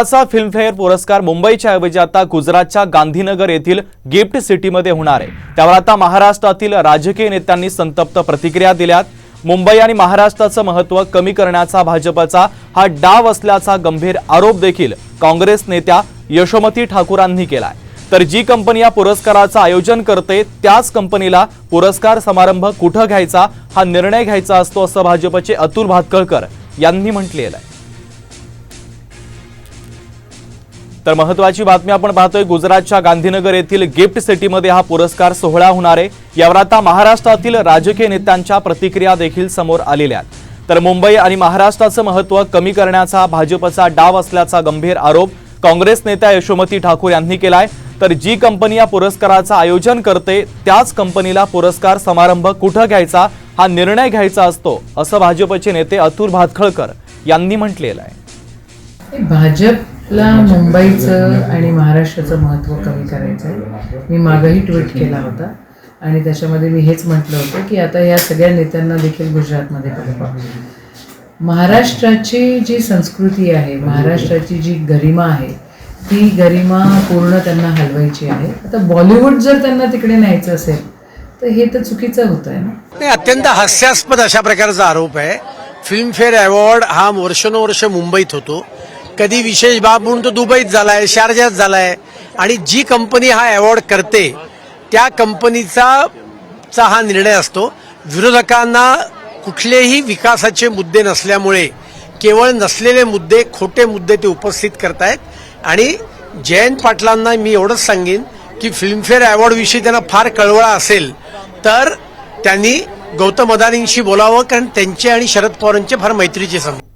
यंदाचा फिल्मफेअर पुरस्कार मुंबईच्या ऐवजी आता गुजरातच्या गांधीनगर येथील गिफ्ट सिटीमध्ये होणार आहे. त्यावर आता महाराष्ट्रातील राजकीय नेत्यांनी संतप्त प्रतिक्रिया दिल्यात. मुंबई आणि महाराष्ट्राचं महत्त्व कमी करण्याचा भाजपचा हा डाव असल्याचा गंभीर आरोप देखील काँग्रेस नेत्या यशोमती ठाकूरांनी केलाय. तर जी कंपनी या पुरस्काराचं आयोजन करते त्याच कंपनीला पुरस्कार समारंभ कुठं घ्यायचा हा निर्णय घ्यायचा असतो असं भाजपचे अतुल भातकळकर यांनी म्हटलेलं आहे. तर महत्वाची बातमी आपण पाहतोय गुजरातच्या गांधीनगर येथील गिफ्ट सिटीमध्ये हा पुरस्कार सोहळा होणार आहे. यावर आता महाराष्ट्रातील राजकीय नेत्यांच्या प्रतिक्रिया देखील समोर आलेल्या आहेत. तर मुंबई आणि महाराष्ट्राचं महत्त्व कमी करण्याचा भाजपचा डाव असल्याचा गंभीर आरोप काँग्रेस नेत्या यशोमती ठाकूर यांनी केलाय. तर जी कंपनी या पुरस्काराचं आयोजन करते त्याच कंपनीला पुरस्कार समारंभ कुठं घ्यायचा हा निर्णय घ्यायचा असतो असं भाजपचे नेते अतुल भातखळकर यांनी म्हटलेलं आहे. भाजपला मुंबईचं आणि महाराष्ट्राचं महत्त्व कमी करायचं आहे मी मागही ट्विट केला होता. आणि त्याच्यामध्ये मी हेच म्हटलं होतं की आता या सगळ्या नेत्यांना देखील गुजरातमध्ये पाठवा महाराष्ट्राची जी संस्कृती आहे महाराष्ट्राची जी गरिमा आहे ती गरिमा पूर्ण त्यांना हलवायची आहे. आता बॉलिवूड जर त्यांना तिकडे न्यायचं असेल तर हे तर चुकीचं होतं आहे ना? नाही अत्यंत हास्यास्पद अशा प्रकारचा आरोप आहे. फिल्मफेअर अवॉर्ड हा वर्षानुवर्ष मुंबईत होतो. कधी विशेष बाब म्हणून तो दुबईत झालाय शारजात झालाय. आणि जी कंपनी हा अवॉर्ड करते त्या कंपनीचा चा हा निर्णय असतो. विरोधकांना कुठलेही विकासाचे मुद्दे नसल्यामुळे केवळ नसलेले मुद्दे खोटे मुद्दे ते उपस्थित करतायत. आणि जयंत पाटलांना मी एवढंच सांगेन की फिल्मफेअर अवॉर्डविषयी त्यांना फार कळवळा असेल तर त्यांनी गौतम अदानींशी बोलावं कारण त्यांचे आणि शरद पवारांचे फार मैत्रीचे संबंध.